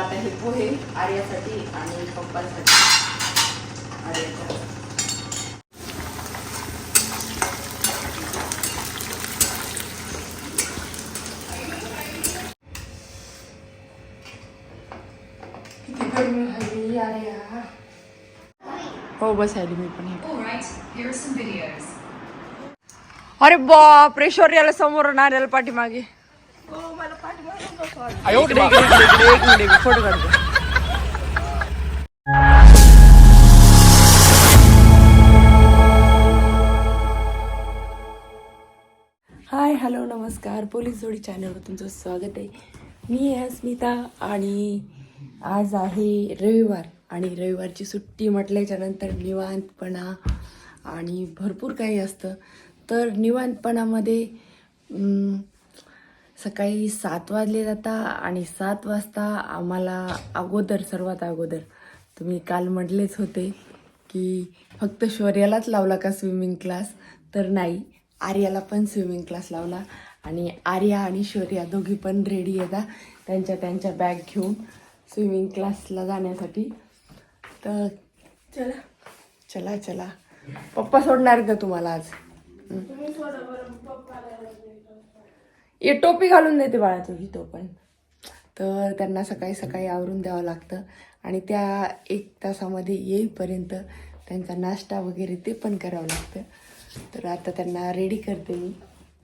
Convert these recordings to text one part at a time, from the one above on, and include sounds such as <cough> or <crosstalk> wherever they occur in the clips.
आता हे पोहे आर्यासाठी आणि पप्पासाठी. आर्याच्या. हो बसायली मी पण हे. अरे बाप शौर्याला समोर नाऱ्याला पाठीमागे. इकडे, इकडे, इकडे, इकडे, एक मिनिट फोटो काढतो हाय हॅलो नमस्कार. पोलीस जोडी चॅनलवर तुमचं स्वागत आहे. मी आहे अस्मिता आणि आज आहे रविवार आणि रविवारची सुट्टी म्हटल्याच्या नंतर निवांतपणा आणि भरपूर काही असतं. तर निवांतपणामध्ये सकाळी सात वाजले जाता आणि सात वाजता आम्हाला अगोदर सर्वात अगोदर तुम्ही काल म्हटलेच होते की फक्त शौर्यालाच लावला का स्विमिंग क्लास तर नाही आर्याला पण स्विमिंग क्लास लावला आणि आर्या आणि शौर्या दोघी पण रेडी येतात त्यांच्या त्यांच्या बॅग घेऊन स्विमिंग क्लासला जाण्यासाठी. तर चला चला चला. पप्पा सोडणार का तुम्हाला आज? ये टोपी घालून देते बाळा तुझी तो पण. तर त्यांना सकाळी सकाळी आवरून द्यावं लागतं. आणि त्या एक तासामध्ये येईपर्यंत त्यांचा नाश्ता वगैरे ते पण करावं लागतं. तर आता त्यांना रेडी करते मी.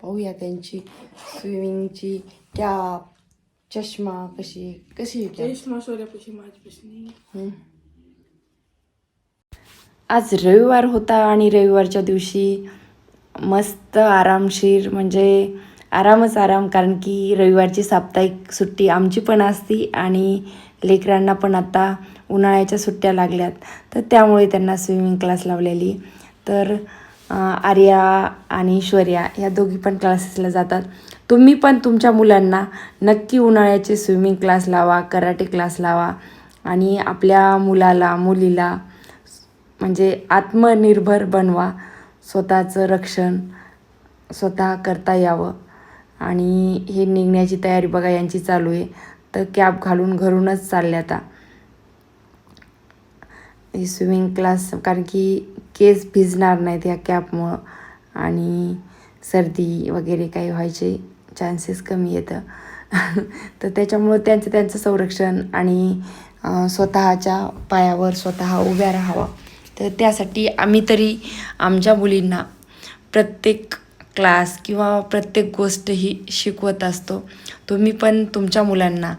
पाहूया त्यांची स्विमिंगची कॅप चष्मा कशी कशी? चष्मा शौर्यापाशी माझ्यापाशी. आज रविवार होता आणि रविवारच्या दिवशी मस्त आरामशीर म्हणजे आरामच आराम कारण की रविवारची साप्ताहिक सुट्टी आमची पण असती आणि लेकरांना पण आता उन्हाळ्याच्या सुट्ट्या लागल्यात. तर त्यामुळे त्यांना स्विमिंग क्लास लावलेली. तर आर्या आणि शौर्या या दोघी पण क्लासेसला जातात. तुम्ही पण तुमच्या मुलांना नक्की उन्हाळ्याचे स्विमिंग क्लास लावा कराटे क्लास लावा आणि आपल्या मुलाला मुलीला म्हणजे आत्मनिर्भर बनवा. स्वतःचं रक्षण स्वतः करता यावं. आणि हे निघण्याची तयारी बघा यांची चालू आहे. तर कॅप घालून घरूनच चालले आता. हे स्विमिंग क्लास कारण की केस भिजणार नाहीत ह्या कॅपमुळं. आणि सर्दी वगैरे काही व्हायचे चान्सेस कमी येतं <laughs> तर त्याच्यामुळं त्यांचं त्यांचं संरक्षण आणि स्वतःच्या पायावर स्वतः उभ्या राहावं. तर त्यासाठी आम्ही तरी आमच्या मुलींना प्रत्येक क्लास किंवा प्रत्येक गोष्ट ही शिकवत असतो. तुम्ही पण तुमच्या मुलांना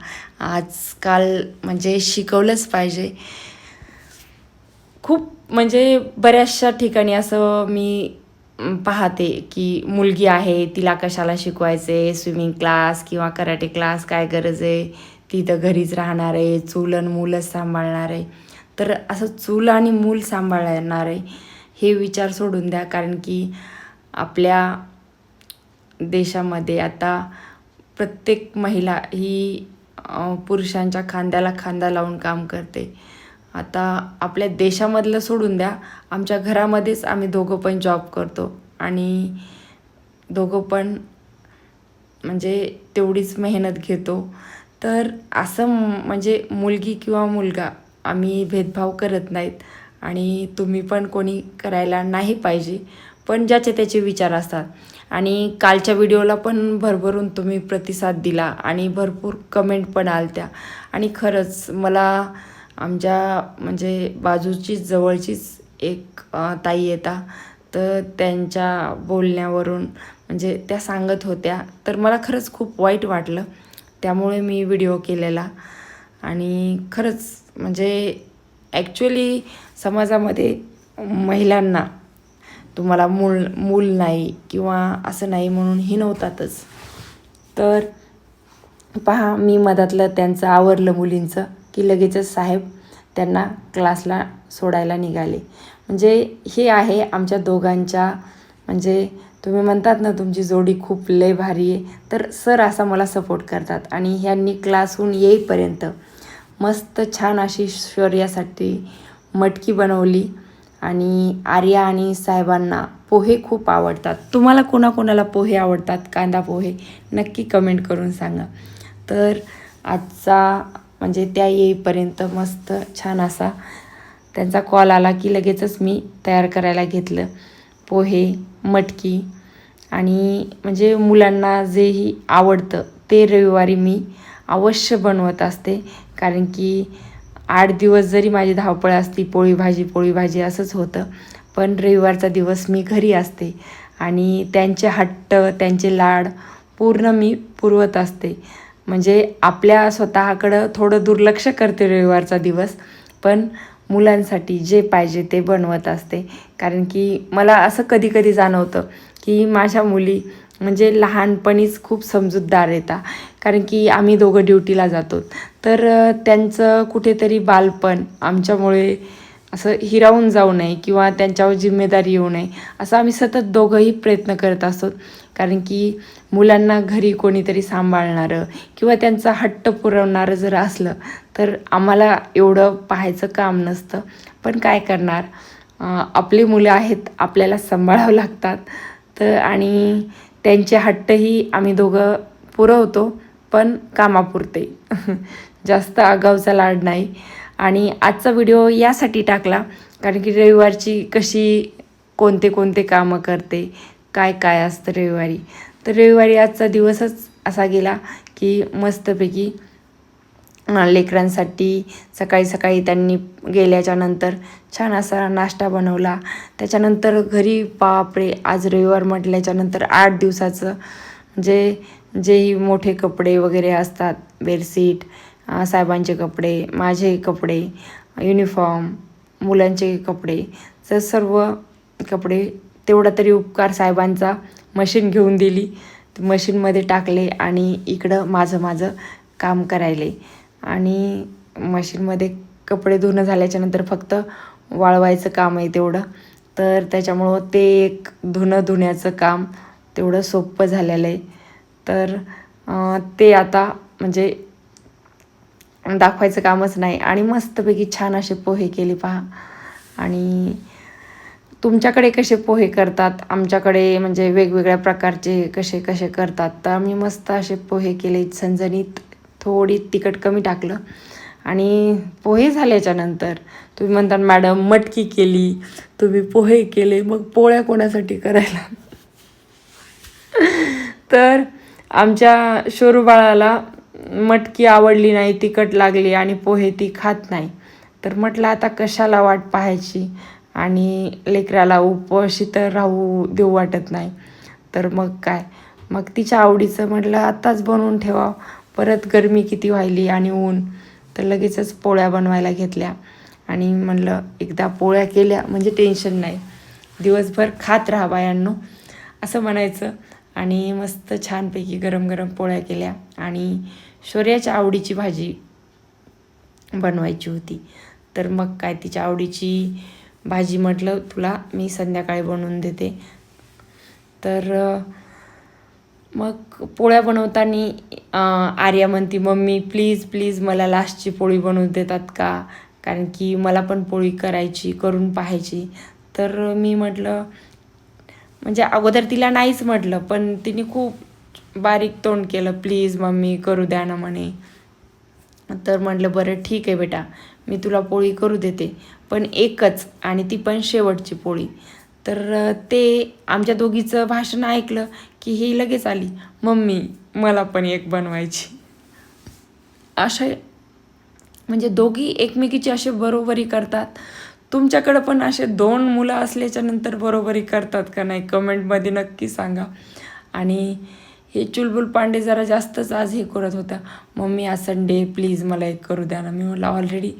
आजकाल म्हणजे शिकवलंच पाहिजे. खूप म्हणजे बऱ्याचशा ठिकाणी असं मी पाहते की मुलगी आहे तिला कशाला शिकवायचे? स्विमिंग क्लास किंवा कराटे क्लास काय गरज आहे? ती तर घरीच राहणार आहे चूल आणि मूलच सांभाळणार आहे. तर असं चूल आणि मूल सांभाळणार आहे हे विचार सोडून द्या. कारण की आपल्या देशामध्ये आता प्रत्येक महिला ही पुरुषांच्या खांद्याला खांदा लावून काम करते. आता आपल्या देशामधलं सोडून द्या आमच्या घरामध्येच आम्ही दोघं पण जॉब करतो. आणि दोघं पण म्हणजे तेवढीच मेहनत घेतो. तर असं म्हणजे मुलगी किंवा मुलगा आम्ही भेदभाव करत नाहीत. आणि तुम्ही पण कोणी करायला नाही पाहिजे. पण ज्याचे त्याचे विचार असतात. आणि कालच्या व्हिडिओला पण भरभरून तुम्ही प्रतिसाद दिला आणि भरपूर कमेंट पण आलत्या. आणि खरंच मला आमच्या म्हणजे बाजूचीच जवळचीच एक ताई येता. तर त्यांच्या बोलण्यावरून म्हणजे त्या सांगत होत्या. तर मला खरंच खूप वाईट वाटलं. त्यामुळे मी व्हिडिओ केलेला. आणि खरंच म्हणजे ॲक्च्युली समाजामध्ये महिलांना तुम्हाला मूल मूल नाही किंवा असं नाही म्हणून हिनवतातच. तर पहा मी मधातलं त्यांचं आवरलं मुलींचं की लगेचच साहेब त्यांना क्लासला सोडायला निघाले. म्हणजे हे आहे आमच्या दोघांच्या म्हणजे तुम्ही म्हणतात ना तुमची जोडी खूप लय भारी आहे. तर सर असा मला सपोर्ट करतात आणि ह्यांनी क्लासहून येईपर्यंत मस्त छान अशी शौर्यासाठी मटकी बनवली. आणि आर्या आणि साहेबांना पोहे खूप आवडतात. तुम्हाला कोणाकोणाला पोहे आवडतात? कांदा पोहे? नक्की कमेंट करून सांगा. तर आजचा म्हणजे त्या येईपर्यंत मस्त छान असा त्यांचा कॉल आला की लगेचच मी तयार करायला घेतलं. पोहे मटकी आणि म्हणजे मुलांना जेही आवडतं ते रविवारी मी अवश्य बनवत असते. कारण की आठ दिवस जरी माझी धावपळ असती पोळी भाजी पोळी भाजी असंच होतं. पण रविवारचा दिवस मी घरी असते आणि त्यांचे हट्ट त्यांचे लाड पूर्ण मी पुरवत असते. म्हणजे आपल्या स्वतःकडं थोडं दुर्लक्ष करते रविवारचा दिवस पण मुलांसाठी जे पाहिजे ते बनवत असते. कारण की मला असं कधी कधी जाणवतं की माझ्या मुली म्हणजे लहानपणीच खूप समजूतदार येतात. कारण की आम्ही दोघं ड्युटीला जातो. तर त्यांचं कुठेतरी बालपण आमच्यामुळे असं हिरावून जाऊ नये किंवा त्यांच्यावर जिम्मेदारी येऊ नये असं आम्ही सतत दोघंही प्रयत्न करत असतो. कारण की मुलांना घरी कोणीतरी सांभाळणारं किंवा त्यांचा हट्ट पुरवणारं जर असलं तर आम्हाला एवढं पाहायचं काम नसतं. पण काय करणार? आपली मुलं आहेत आपल्याला सांभाळावं लागतात. तर आणि त्यांचे हट्टही आम्ही दोघं पुरवतो. पण कामापुरते. <laughs> जास्त आगाऊचा लाड नाही. आणि आजचा व्हिडिओ यासाठी टाकला कारण की रविवारची कशी कोणते कोणते कामं करते काय काय असतं रविवारी. तर रविवारी आजचा दिवसच असा गेला की मस्तपैकी लेकरांसाठी सकाळी सकाळी त्यांनी गेल्याच्यानंतर छान असा नाश्ता बनवला. त्याच्यानंतर घरी बापरे आज रविवार म्हटल्याच्यानंतर आठ दिवसाचं. जे जेही मोठे कपडे वगैरे असतात बेडशीट साहेबांचे कपडे माझे कपडे युनिफॉर्म मुलांचे कपडे तर सर्व कपडे तेवढा तरी उपकार साहेबांचा मशीन घेऊन दिली. मशीनमध्ये टाकले आणि इकडं माझं माझं काम करायले. आणि मशीनमध्ये कपडे धुणं झाल्याच्यानंतर फक्त वाळवायचं काम आहे तेवढं. तर त्याच्यामुळं ते एक धुणं धुण्याचं काम तेवढं सोपं झालेलं आहे. तर ते आता म्हणजे दाखवायचं कामच नाही. आणि मस्तपैकी छान असे पोहे केले पहा. आणि तुमच्याकडे कसे पोहे करतात? आमच्याकडे म्हणजे वेगवेगळ्या प्रकारचे कसे कसे करतात. तर आम्ही मस्त असे पोहे केले झणझणीत थोडी तिखट कमी टाकलं. आणि पोहे झाल्याच्यानंतर तुम्ही म्हणता मॅडम मटकी केली. तुम्ही पोहे केले मग पोळ्या कोणासाठी करायला? तर आमच्या शोरूबाळाला मटकी आवडली नाही तिखट लागली आणि पोहे ती खात नाही. तर म्हटलं आता कशाला वाट पाहायची? आणि लेकराला उपवाशी तर राहू देऊ वाटत नाही. तर मग काय? मग तिच्या आवडीचं म्हटलं आत्ताच बनवून ठेवा. परत गरमी किती व्हायली आणि ऊन. तर लगेचच पोळ्या बनवायला घेतल्या. आणि म्हणलं एकदा पोळ्या केल्या म्हणजे टेन्शन नाही. दिवसभर खात राहा बायांनो. असं म्हणायचं. आणि मस्त छानपैकी गरम गरम पोळ्या केल्या आणि शौर्याच्या आवडीची भाजी बनवायची होती. तर मग काय तिच्या आवडीची भाजी म्हटलं तुला मी संध्याकाळी बनवून देते. तर मग पोळ्या बनवताना आर्या म्हणती मम्मी प्लीज प्लीज मला लास्टची पोळी बनवून देतात का? कारण की मला पण पोळी करायची करून पाहायची. तर मी म्हटलं म्हणजे अगोदर तिला नाहीच म्हटलं पण तिने खूप बारीक तोंड केलं प्लीज मम्मी करू द्या ना म्हणे. तर म्हटलं बरं ठीक आहे बेटा मी तुला पोळी करू देते. पण एकच आणि ती पण शेवटची पोळी. तर ते आमच्या दोघीचं भाषण ऐकलं की ही लगेच आली मम्मी मला पण एक बनवायची. अशा म्हणजे दोघी एकमेकीची असे बरोबरी करतात. तुमच्याकडं पण असे दोन मुलं असल्याच्या नंतर बरोबरी करतात का नाही? कमेंटमध्ये नक्की सांगा. आणि हे चुलबुल पांडे जरा जास्तच आज हे करत होता. मम्मी आज संडे प्लीज मला एक करू द्या ना. मी म्हटलं ऑलरेडी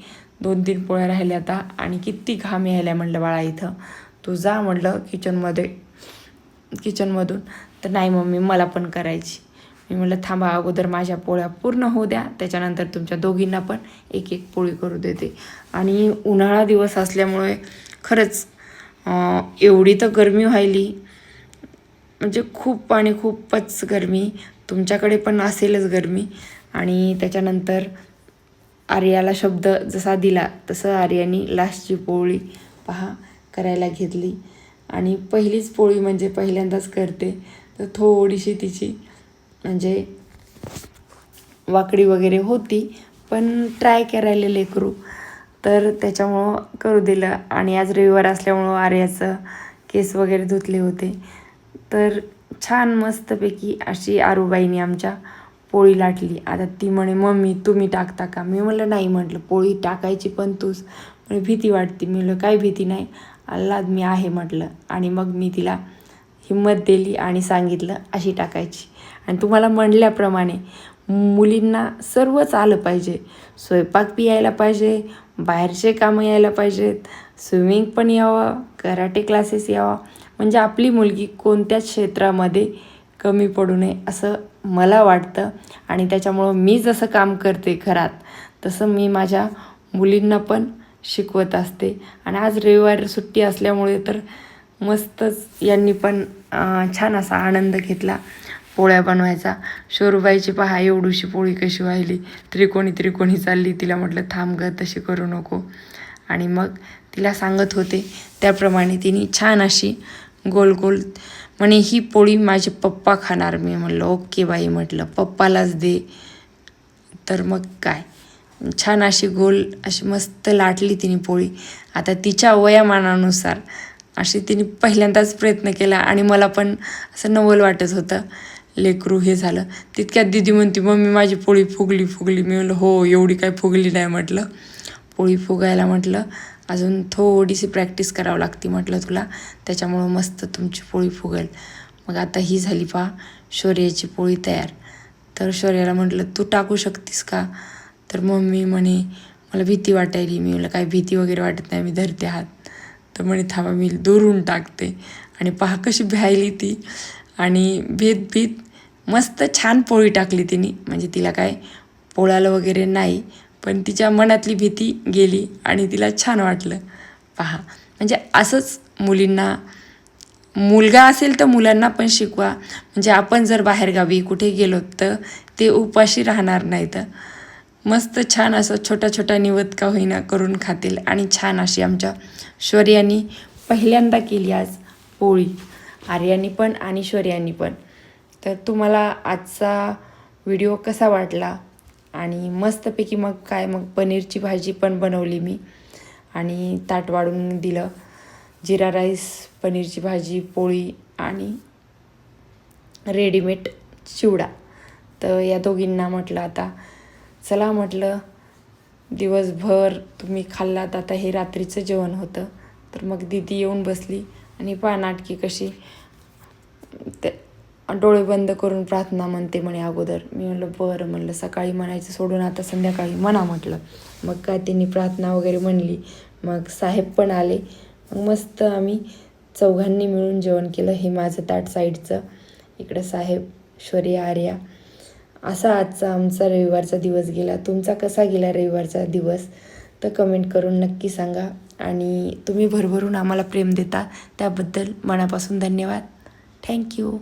दोन तीन पोळ्या राहिल्या आता आणि किती घाम यायला म्हणलं बाळा इथं. तू जा म्हटलं किचनमध्ये किचनमधून तर नाही मम्मी मला पण करायची. मी म्हटलं थांबा अगोदर माझ्या पोळ्या पूर्ण होऊ द्या. त्याच्यानंतर तुमच्या दोघींना पण एक एक पोळी करू देते. आणि उन्हाळा दिवस असल्यामुळे खरंच एवढी तर गरमी व्हायली. म्हणजे खूप आणि खूपच गरमी. तुमच्याकडे पण असेलच गरमी. आणि त्याच्यानंतर आर्याला शब्द जसा दिला तसं आर्यानी लास्टची पोळी पहा करायला घेतली. आणि पहिलीच पोळी म्हणजे पहिल्यांदाच करते. तर थोडीशी तिची म्हणजे वाकडी वगैरे होती पण ट्राय करायला लेकरू तर त्याच्यामुळं करू दिलं. आणि आज रविवार असल्यामुळं आर्याचं केस वगैरे धुतले होते. तर छान मस्तपैकी अशी आरूबाईनी आमच्या पोळी लाटली. आता ती म्हणे मम्मी तुम्ही टाकता का? मी म्हटलं नाही म्हटलं पोळी टाकायची पण तूच. म्हणजे भीती वाटते. मी म्हटलं काय भीती नाही. अल्लाद मी आहे म्हटलं. आणि मग मी तिला हिंमत दिली आणि सांगितलं अशी टाकायची. आणि तुम्हाला म्हणल्याप्रमाणे मुलींना सर्वच आलं पाहिजे. स्वयंपाक बी यायला पाहिजे बाहेरचे कामं यायला पाहिजेत स्विमिंग पण यावं कराटे क्लासेस यावा. म्हणजे आपली मुलगी कोणत्याच क्षेत्रामध्ये कमी पडू नये असं मला वाटतं. आणि त्याच्यामुळं मी जसं काम करते घरात तसं मी माझ्या मुलींना पण शिकवत असते. आणि आज रविवार सुट्टी असल्यामुळे तर मस्तच यांनी पण छान असा आनंद घेतला. पोळ्या बनवायचा. शोरूबाईची पहा एवढीशी पोळी कशी व्हायली. त्रिकोणी त्रिकोणी चालली. तिला म्हटलं थांब ग तशी करू नको. आणि मग तिला सांगत होते. त्याप्रमाणे तिने छान अशी गोल गोल म्हणे ही पोळी माझे पप्पा खाणार. मी म्हणलं ओके बाई म्हटलं पप्पालाच दे. तर मग काय? छान अशी गोल अशी मस्त लाटली तिने पोळी. आता तिच्या वयामानानुसार अशी तिने पहिल्यांदाच प्रयत्न केला आणि मला पण असं नवल वाटत होतं. लेकरू हे झालं. तितक्यात दिदी म्हणती मम्मी माझी पोळी फुगली फुगली. मी म्हणलं हो एवढी काय फुगली नाही म्हटलं. पोळी फुगायला म्हटलं अजून थोडीशी प्रॅक्टिस करावं लागते म्हटलं तुला. त्याच्यामुळं मस्त तुमची पोळी फुगेल. मग आता ही झाली पहा शौर्याची पोळी तयार. तर शौर्याला म्हटलं तू टाकू शकतीस का? तर मम्मी म्हणे मला भीती वाटायली. मी म्हणलं काय भीती वगैरे वाटत नाही मी धरते हात. तर म्हणे थांबा मी दुरून टाकते. आणि पहा कशी भ्यायली ती. आणि भीत भीत मस्त छान पोळी टाकली तिने. म्हणजे तिला काय पोळालं वगैरे नाही पण तिच्या मनातली भीती गेली आणि तिला छान वाटलं. पहा म्हणजे असंच मुलींना मुलगा असेल तर मुलांना पण शिकवा. म्हणजे आपण जर बाहेरगावी कुठे गेलो तर ते उपाशी राहणार नाही तर मस्त छान असं छोटा छोटा निवत का होईना करून खातील आणि छान अशी आमच्या शौर्यानी पहिल्यांदा केली आज पोळी. आर्यानी पण आणि शौर्यानी पण. तर तुम्हाला आजचा व्हिडिओ कसा वाटला? आणि मस्तपैकी मग काय मग पनीरची भाजी पण बनवली मी. आणि ताट वाढून दिलं. जिरा राईस पनीरची भाजी पोळी आणि रेडीमेड चिवडा. तर या दोघींना म्हटलं आता चला म्हटलं दिवसभर तुम्ही खाल्लात आता हे रात्रीचं जेवण होतं. तर मग दिदी येऊन बसली आणि पहा नाटकी कशी. ते डोळे बंद करून प्रार्थना म्हणते म्हणे अगोदर. मी म्हणलं बरं म्हणलं सकाळी म्हणायचं सोडून आता संध्याकाळी म्हणा म्हटलं. मग काय त्यांनी प्रार्थना वगैरे म्हणली. मग साहेब पण आले. मग मस्त आम्ही चौघांनी मिळून जेवण केलं. हे माझं ताट साईडचं. इकडं साहेब शौर्य आर्या. असा आजचा आमचा रविवारचा दिवस गेला. तुमचा कसा गेला रविवारचा दिवस? तर कमेंट करून नक्की सांगा. आणि तुम्ही भरभरून आम्हाला प्रेम देता. त्याबद्दल मनापासून धन्यवाद. थँक्यू.